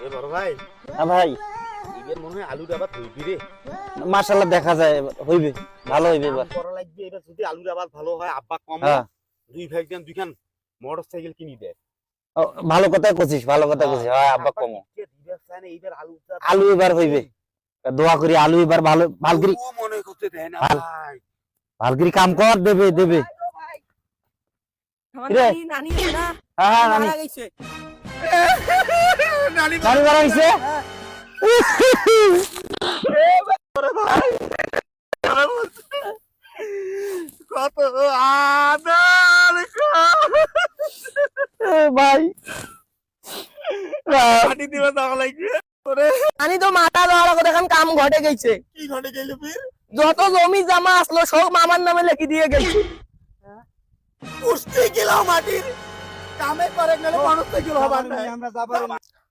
এ বড় ভাই। হ্যাঁ ভাই। এবার মনে হয় আলু ডাবাত হইবি রে। মার্শাল্লাহ দেখা যায় এবার হইবে ভালো হইবে এবার। লাগবে যদি আলু ডাবাত ভালো হয় আব্বা কম হ্যাঁ। দুই ভাই যেন দুইখান মোটর সাইকেল কিনি দেয়। ভালো কথা কছিস ভালো কথা কছিস হ্যাঁ। আব্বা কম। আলু এবার হইবে। দোয়া করি আলু এবার ভালো ভালগিরি মনে করতে দেয় না ভাই। ভালগিরি কাম কর দেবে দেবে। আমার নানি নানি না? হ্যাঁ হ্যাঁ নানি। কত আদার ভাই দিবে তাও লাগবে ওরে তো মাথা লড়া করে এখন কাম ঘটে গেছে। কি ঘটে ফির? যত জমি জামা আসলো সব আমার নামে লিখে দিয়ে গেছে। পুষ্টি মাটির। কামে করে গেলে মানুষ থেকে হবার নাই। আমরা যাবার